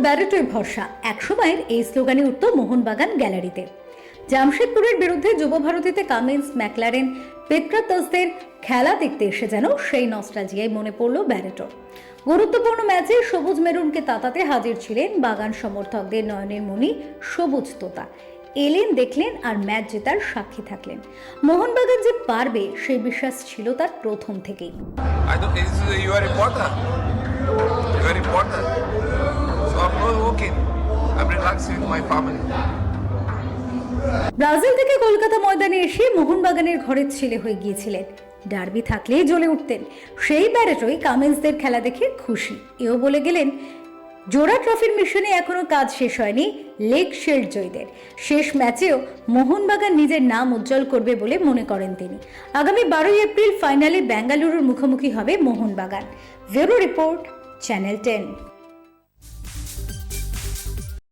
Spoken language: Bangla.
ব্যারেটোয় ভরসা। একসময়ের এই স্লোগানে উঠত মোহনবাগান গ্যালারিতে। জামশেদপুরের বিরুদ্ধে যুব ভারতীতে কামিন্স, ম্যাকলারেন, পেট্রাতসদের খেলা দেখতে এসে যেন সেই নস্টালজিয়ায় মনে পড়ল ব্যারেটোর গুরুত্বপূর্ণ ম্যাচে সবুজ মেরুনকে তাতাতে হাজির ছিলেন বাগান সমর্থকদের নয়নের মণি সবুজ তোতা। এলেন, দেখলেন আর ম্যাচ জেতার সাক্ষী থাকলেন। মোহনবাগান যে পারবে, সেই বিশ্বাস ছিল তার প্রথম থেকেই। Working. I'm relaxing with my family. Brazil থেকে কলকাতা ময়দানে এসে মোহনবাগানের ঘরের ছেলে হয়ে গিয়েছিলেন। ডার্বি থাকলেই জ্বলে উঠতেন। সেই ব্যারেটই কামিন্সদের খেলা দেখে খুশি। এও বলে গেলেন, জোড়া ট্রফির মিশনে এখনও কাজ শেষ হয়নি লেগ শেল্ড জয়ীদের। শেষ ম্যাচেও মোহনবাগান নিজের নাম উজ্জ্বল করবে বলে মনে করেন তিনি। আগামী বারোই এপ্রিল ফাইনালে বেঙ্গালুরুর মুখোমুখি হবে Mohun Bagan. Bureau report, channel ten.